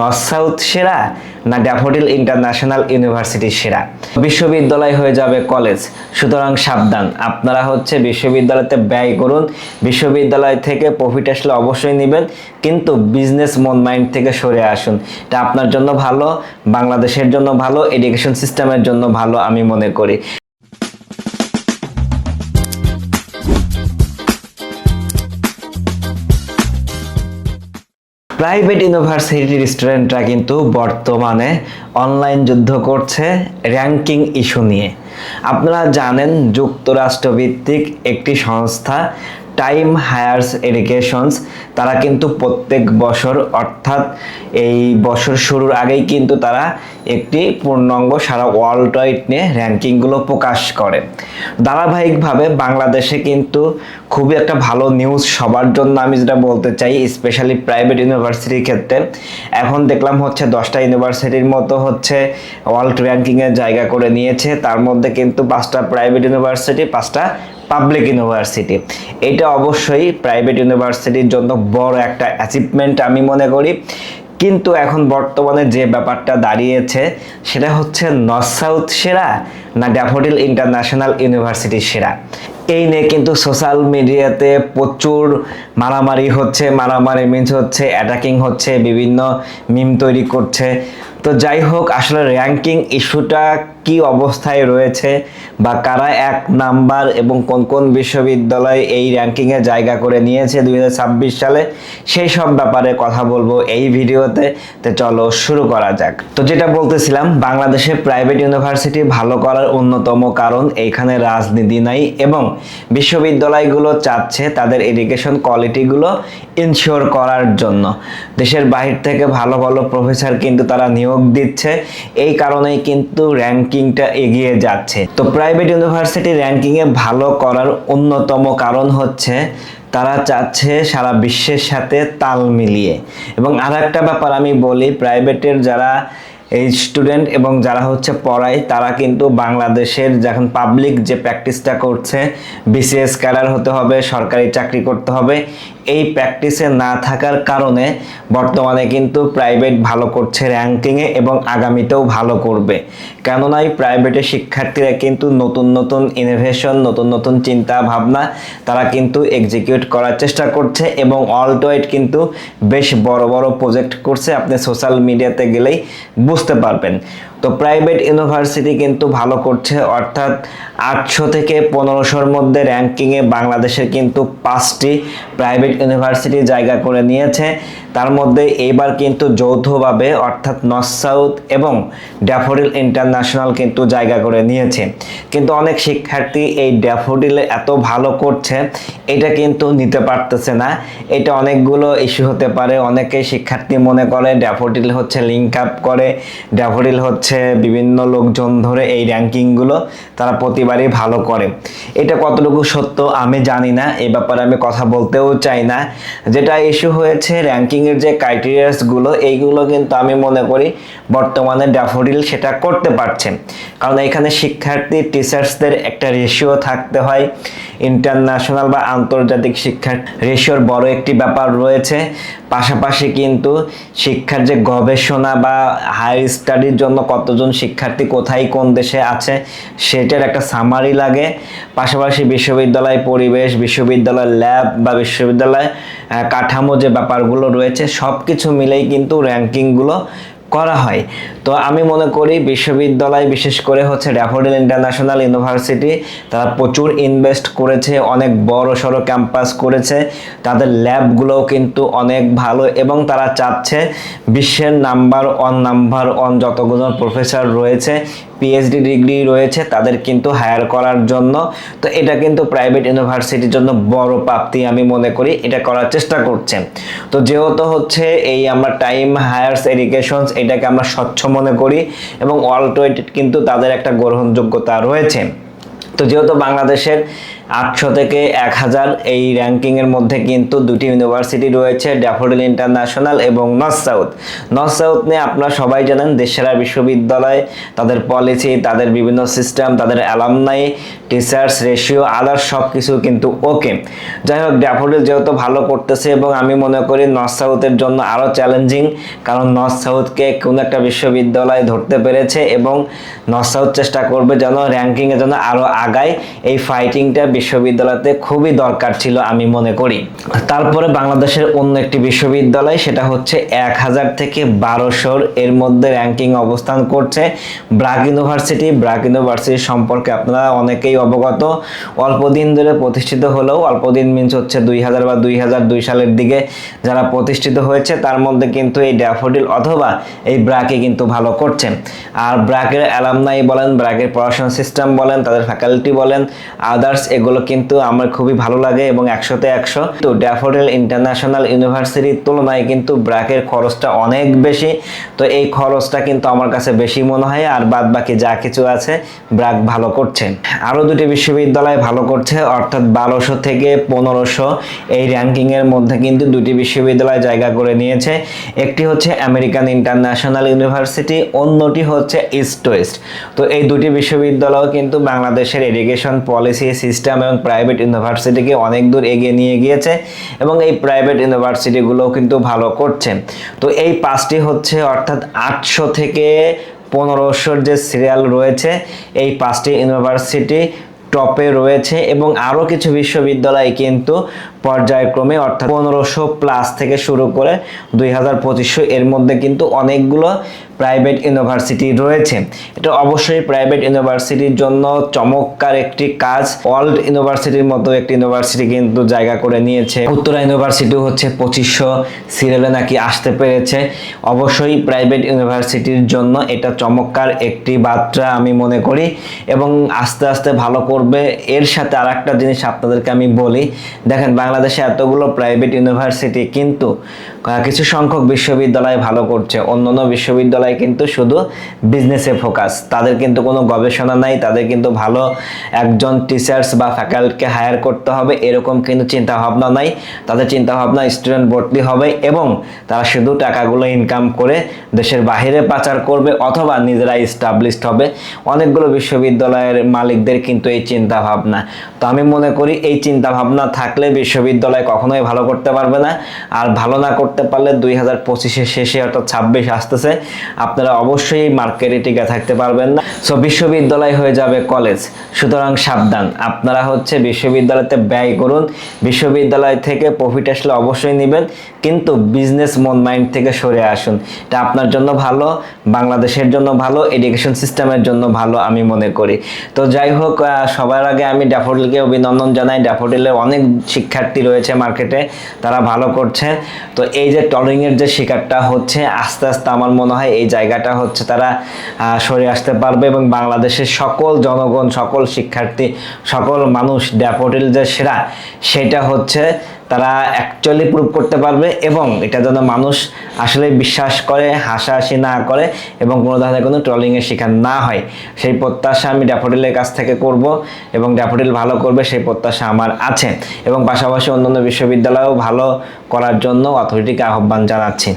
North south সেরা না daffodil international university সেরা? বিশ্ববিদ্যালয় হয়ে যাবে কলেজ সুতরাং সাবধান। আপনারা হচ্ছে বিশ্ববিদ্যালয়তে ব্যয় করুন, বিশ্ববিদ্যালয় থেকে প্রফিট আসলে অবশ্যই নেবেন, কিন্তু বিজনেস মন মাইন্ড থেকে সরে আসুন। এটা আপনার জন্য ভালো, বাংলাদেশের জন্য ভালো এডুকেশন সিস্টেমের জন্য ভালো, আমি মনে করি। প্রাইভেট ইউনিভার্সিটি স্টুডেন্টরা কিন্তু বর্তমানে অনলাইন যুদ্ধ করছে র্যাঙ্কিং ইস্যু নিয়ে। আপনারা জানেন যুক্তরাষ্ট্রভিত্তিক একটি সংস্থা টাইম হায়ার্স এডুকেশনস তারা কিন্তু প্রত্যেক বছর, অর্থাৎ এই বছর শুরুর আগেই কিন্তু তারা একটি পূর্ণাঙ্গ সারা ওয়ার্ল্ড ওয়াইড নিয়ে র্যাঙ্কিংগুলো প্রকাশ করে। ধারাবাহিকভাবে বাংলাদেশে কিন্তু খুবই একটা ভালো নিউজ সবার জন্য আমি যেটা বলতে চাই স্পেশালি প্রাইভেট ইউনিভার্সিটির ক্ষেত্রে। এখন দেখলাম হচ্ছে দশটা ইউনিভার্সিটির মতো হচ্ছে ওয়ার্ল্ড র্যাঙ্কিংয়ের জায়গা করে নিয়েছে। তার মধ্যে কিন্তু পাঁচটা প্রাইভেট ইউনিভার্সিটি পাঁচটা পাবলিক ইউনিভার্সিটি এটা অবশ্যই প্রাইভেট ইউনিভার্সিটির জন্য বড় একটা অ্যাচিভমেন্ট আমি মনে করি। কিন্তু এখন বর্তমানে যে ব্যাপারটা দাঁড়িয়েছে, সেটা হচ্ছে নর্থ সাউথ সেরা না ড্যাফোডিল ইন্টারন্যাশনাল ইউনিভার্সিটি সেরা? এই নিয়ে কিন্তু সোশ্যাল মিডিয়াতে প্রচুর মারামারি হচ্ছে। মারামারি মিন্স হচ্ছে অ্যাটাকিং হচ্ছে, বিভিন্ন মিম তৈরি করছে। তো যাই হোক, আসলে র্যাঙ্কিং ইস্যুটা কি অবস্থায় রয়েছে বা কারা এক নাম্বার এবং কোন কোন বিশ্ববিদ্যালয় এই র্যাঙ্কিংয়ে জায়গা করে নিয়েছে দুই হাজার ছাব্বিশ সালে, সেই সব ব্যাপারে কথা বলব এই ভিডিওতে। তো চলো শুরু করা যাক। তো যেটা বলতেছিলাম, বাংলাদেশে প্রাইভেট ইউনিভার্সিটি ভালো করার অন্যতম কারণ এইখানে রাজনীতি নাই এবং বিশ্ববিদ্যালয়গুলো চাচ্ছে তাদের এডুকেশন কোয়ালিটিগুলো ইনশিওর করার জন্য। দেশের বাহির থেকে ভালো ভালো প্রফেসর কিন্তু তারা নিয়োগ দিচ্ছে। এই কারণেই কিন্তু র্যাঙ্কিংটা এগিয়ে যাচ্ছে। তো প্রাইভেট ইউনিভার্সিটি র্যাঙ্কিংয়ে ভালো করার অন্যতম কারণ হচ্ছে তারা চাচ্ছে সারা বিশ্বের সাথে তাল মিলিয়ে। এবং আর একটা ব্যাপার আমি বলি প্রাইভেটের যারা এই স্টুডেন্ট এবং যারা হচ্ছে পড়ায়, তারা কিন্তু বাংলাদেশের যখন পাবলিক যে প্র্যাকটিসটা করছে বিসিএস ক্যাডার হতে হবে, সরকারি চাকরি করতে হবে এই প্র্যাকটিসে না থাকার কারণে বর্তমানে কিন্তু প্রাইভেট ভালো করছে র্যাঙ্কিংয়ে এবং আগামীতেও ভালো করবে। কেননা এই প্রাইভেটের শিক্ষার্থীরা কিন্তু নতুন নতুন ইনোভেশন নতুন নতুন চিন্তা ভাবনা তারা কিন্তু এক্সিকিউট করার চেষ্টা করছে এবং অলটোয়েড কিন্তু বেশ বড় বড় প্রজেক্ট করছে। আপনি সোশ্যাল মিডিয়াতে গেলেই বুঝতে পারবেন। তো প্রাইভেট ইউনিভার্সিটি কিন্তু ভালো করছে, অর্থাৎ আটশো থেকে পনেরোশোর মধ্যে র্যাঙ্কিংয়ে বাংলাদেশের কিন্তু পাঁচটি প্রাইভেট ইউনিভার্সিটি জায়গা করে নিয়েছে। তার মধ্যে এইবার কিন্তু যৌথভাবে অর্থাৎ নর্থ সাউথ এবং ড্যাফোডিল ইন্টারন্যাশনাল কিন্তু জায়গা করে নিয়েছে। কিন্তু অনেক শিক্ষার্থী এই ড্যাফোডিলে এত ভালো করছে, এটা কিন্তু নিতে পারতেছে না। এটা অনেকগুলো ইস্যু হতে পারে অনেকে শিক্ষার্থী মনে করে ড্যাফোডিল হচ্ছে লিঙ্ক আপ করে ড্যাফোডিল হচ্ছে বিভিন্ন লোকজন ধরে এই র্যাঙ্কিংগুলো তারা প্রতিবারই ভালো করে। এটা কতটুকু সত্য আমি জানি না, এ ব্যাপারে আমি কথা বলতেও চাই না। যেটা ইস্যু হয়েছে র্যাঙ্কিংয়ের যে ক্রাইটেরিয়াসগুলো এইগুলো কিন্তু আমি মনে করি বর্তমানে ড্যাফোডিল সেটা করতে পারছে। কারণ এখানে শিক্ষার্থী টিচার্সদের একটা রেশিও থাকতে হয়। ইন্টারন্যাশনাল বা আন্তর্জাতিক শিক্ষার রেশিওর বড় একটি ব্যাপার রয়েছে। পাশাপাশি কিন্তু শিক্ষার যে গবেষণা বা হায়ার স্টাডির জন্য কতজন শিক্ষার্থী কোথায় কোন দেশে আছে, সেটার একটা সামারি লাগে। পাশাপাশি বিশ্ববিদ্যালয় পরিবেশ, বিশ্ববিদ্যালয় ল্যাব বা বিশ্ববিদ্যালয় কাঠামো যে ব্যাপারগুলো রয়েছে সব কিছু মিলেই কিন্তু র্যাঙ্কিংগুলো করা হয়। তো আমি মনে করি বিশ্ববিদ্যালয় বিশেষ করে হচ্ছে ড্যাফোডিল ইন্টারন্যাশনাল ইউনিভার্সিটি তারা প্রচুর ইনভেস্ট করেছে, অনেক বড় সড়ো ক্যাম্পাস করেছে। তাদের ল্যাবগুলোও কিন্তু অনেক ভালো এবং তারা চাচ্ছে বিশ্বের নাম্বার ওয়ান নাম্বার ওয়ান যতগুলো প্রফেসর রয়েছে পিএইচডি ডিগ্রি রয়েছে তাদের কিন্তু হায়ার করার জন্য। তো এটা কিন্তু প্রাইভেট ইউনিভার্সিটির জন্য বড় প্রাপ্তি আমি মনে করি, এটা করার চেষ্টা করছে। তো যেহেতু হচ্ছে এই আমরা টাইম হায়ার্স এডুকেশনস এটাকে আমরা স্বচ্ছ মনে করি এবং অল্টোয়েটেড কিন্তু তাদের একটা গ্রহণযোগ্যতা রয়েছে। তো যেহেতু বাংলাদেশের আটশো থেকে এক হাজার এই র্যাঙ্কিংয়ের মধ্যে কিন্তু দুটি ইউনিভার্সিটি রয়েছে, ড্যাফোডিল ইন্টারন্যাশনাল এবং নর্থ সাউথ। নর্থ সাউথ নিয়ে আপনারা সবাই জানেন, দেশেরা বিশ্ববিদ্যালয়, তাদের পলিসি, তাদের বিভিন্ন সিস্টেম, তাদের অ্যালামনাই, টিচার্স, রেশিও আদার সব কিছু কিন্তু ওকে। যাই হোক, ড্যাফোডিল যেহেতু ভালো করতেছে এবং আমি মনে করি নর্থ সাউথের জন্য আরও চ্যালেঞ্জিং, কারণ নর্থ সাউথকে কোনো একটা বিশ্ববিদ্যালয় ধরতে পেরেছে এবং নর্থ সাউথ চেষ্টা করবে যেন র্যাঙ্কিংয়ে যেন আরও আগায়, এই ফাইটিংটা বিশ্ববিদ্যালয়তে খুবই দরকার ছিল আমি মনে করি। তারপরে বাংলাদেশের অন্য একটি বিশ্ববিদ্যালয়, সেটা হচ্ছে এক হাজার থেকে বারোশোর এর মধ্যে র্যাঙ্কিং অবস্থান করছে ব্রাক ইউনিভার্সিটি। ব্রাক ইউনিভার্সিটি সম্পর্কে আপনারা অনেকেই অবগত। অল্প দিন ধরে প্রতিষ্ঠিত হলেও, অল্প দিন মিনস হচ্ছে দুই হাজার বা দুই হাজার দুই সালের দিকে যারা প্রতিষ্ঠিত হয়েছে, তার মধ্যে কিন্তু এই ড্যাফোডিল অথবা এই ব্রাকে কিন্তু ভালো করছে। আর ব্রাকের অ্যালামনাই বলেন ব্রাকের পড়াশোনা সিস্টেম বলেন, তাদের ফ্যাকাল্টি বলেন আদার্স এগুলো কিন্তু আমার খুবই ভালো লাগে এবং একশোতে একশো। তো ড্যাফোডিল ইন্টারন্যাশনাল ইউনিভার্সিটির তুলনায় কিন্তু ব্রাকের খরচটা অনেক বেশি। তো এই খরচটা কিন্তু আমার কাছে বেশি মনে হয় আর বাদ বাকি যা কিছু আছে ব্রাক ভালো করছে। আরও দুটি বিশ্ববিদ্যালয় ভালো করছে, অর্থাৎ বারোশো থেকে পনেরোশো। এই র্যাঙ্কিংয়ের মধ্যে কিন্তু দুটি বিশ্ববিদ্যালয় জায়গা করে নিয়েছে। একটি হচ্ছে আমেরিকান ইন্টারন্যাশনাল ইউনিভার্সিটি, অন্যটি হচ্ছে ইস্ট ওয়েস্ট তো এই দুটি বিশ্ববিদ্যালয় কিন্তু বাংলাদেশের এডুকেশন পলিসি সিস্টেম এবং প্রাইভেট ইউনিভার্সিটিকে অনেক দূর এগিয়ে নিয়ে গিয়েছে এবং এই প্রাইভেট ইউনিভার্সিটিগুলোও কিন্তু ভালো করছে। তো এই পাঁচটি হচ্ছে অর্থাৎ আটশো থেকে পনেরোশোর যে সিরিয়াল রয়েছে, এই পাঁচটি ইউনিভার্সিটি টপে রয়েছে এবং আরও কিছু বিশ্ববিদ্যালয় কিন্তু পর্যায়ক্রমে অর্থাৎ পনেরোশো প্লাস থেকে শুরু করে দুই হাজার পঁচিশশো এর মধ্যে কিন্তু অনেকগুলো প্রাইভেট ইউনিভার্সিটি রয়েছে। এটা অবশ্যই প্রাইভেট ইউনিভার্সিটির জন্য চমৎকার একটি কাজ। ওয়ার্ল্ড ইউনিভার্সিটির মতো একটি ইউনিভার্সিটি কিন্তু জায়গা করে নিয়েছে। উত্তরা ইউনিভার্সিটি হচ্ছে পঁচিশশো সিরিয়ালে নাকি আসতে পেরেছে। অবশ্যই প্রাইভেট ইউনিভার্সিটির জন্য এটা চমৎকার একটি বার্তা আমি মনে করি। এবং আস্তে আস্তে ভালো করবে। এর সাথে আর একটা জিনিস আপনাদেরকে আমি বলি। দেখেন, বাংলাদেশে এতগুলো প্রাইভেট ইউনিভার্সিটি কিন্তু কিছু সংখ্যক বিশ্ববিদ্যালয় ভালো করছে। অন্যান্য বিশ্ববিদ্যালয় কিন্তু শুধু বিজনেসে ফোকাস তাদের কিন্তু কোনো গবেষণা নাই, তাদের কিন্তু ভালো একজন টিচার্স বা ফ্যাকাল্টিকে হায়ার করতে হবে, এরকম কিন্তু চিন্তা ভাবনা নাই। তাদের চিন্তা ভাবনা স্টুডেন্ট ভর্তি হবে এবং তারা শুধু টাকাগুলো ইনকাম করে দেশের বাইরে পাচার করবে অথবা নিজেরা স্টাবলিশড হবে। অনেকগুলো বিশ্ববিদ্যালয়ের মালিকদের কিন্তু এই চিন্তা ভাবনা তো আমি মনে করি এই চিন্তা ভাবনা থাকলে বিশ্ববিদ্যালয় কখনোই ভালো করতে পারবে না। আর ভালো না করতে পারলে দুই হাজার পঁচিশের শেষে অর্থাৎ ছাব্বিশ আসতেছে। আপনারা অবশ্যই মার্কেটে টিকে থাকতে পারবেন না। সো বিশ্ববিদ্যালয় হয়ে যাবে কলেজ। সুতরাং সাবধান। আপনারা হচ্ছে বিশ্ববিদ্যালয়তে ব্যয় করুন। বিশ্ববিদ্যালয় থেকে প্রফিট আসলে অবশ্যই নেবেন। কিন্তু বিজনেস মন মাইন্ড থেকে সরে আসুন। এটা আপনার জন্য ভালো, বাংলাদেশের জন্য ভালো এডুকেশন সিস্টেমের জন্য ভালো আমি মনে করি। তো যাই হোক সবার আগে আমি ড্যাফোডিলকে অভিনন্দন জানাই। ড্যাফোডিলের অনেক শিক্ষার্থী রয়েছে মার্কেটে। তারা ভালো করছে। তো এই যে টলিংয়ের যে শিকারটা হচ্ছে, আস্তে আস্তে আমার মনে হয় এই জায়গাটা হচ্ছে তারা সরে আসতে পারবে এবং বাংলাদেশের সকল জনগণ, সকল শিক্ষার্থী, সকল মানুষ ড্যাপোটিল যে সেরা, সেটা হচ্ছে তারা অ্যাকচুয়ালি প্রুভ করতে পারবে এবং এটা যেন মানুষ আসলে বিশ্বাস করে, হাসাহাসি না করে এবং কোনো ধরনের কোনো ট্রলিংয়ের শিকার না হয়। সেই প্রত্যাশা আমি ড্যাফোডিলের কাছ থেকে করব এবং ড্যাফোডিল ভালো করবে, সেই প্রত্যাশা আমার আছে। এবং পাশাপাশি অন্যান্য বিশ্ববিদ্যালয়েও ভালো করার জন্য অথরিটিকে আহ্বান জানাচ্ছি।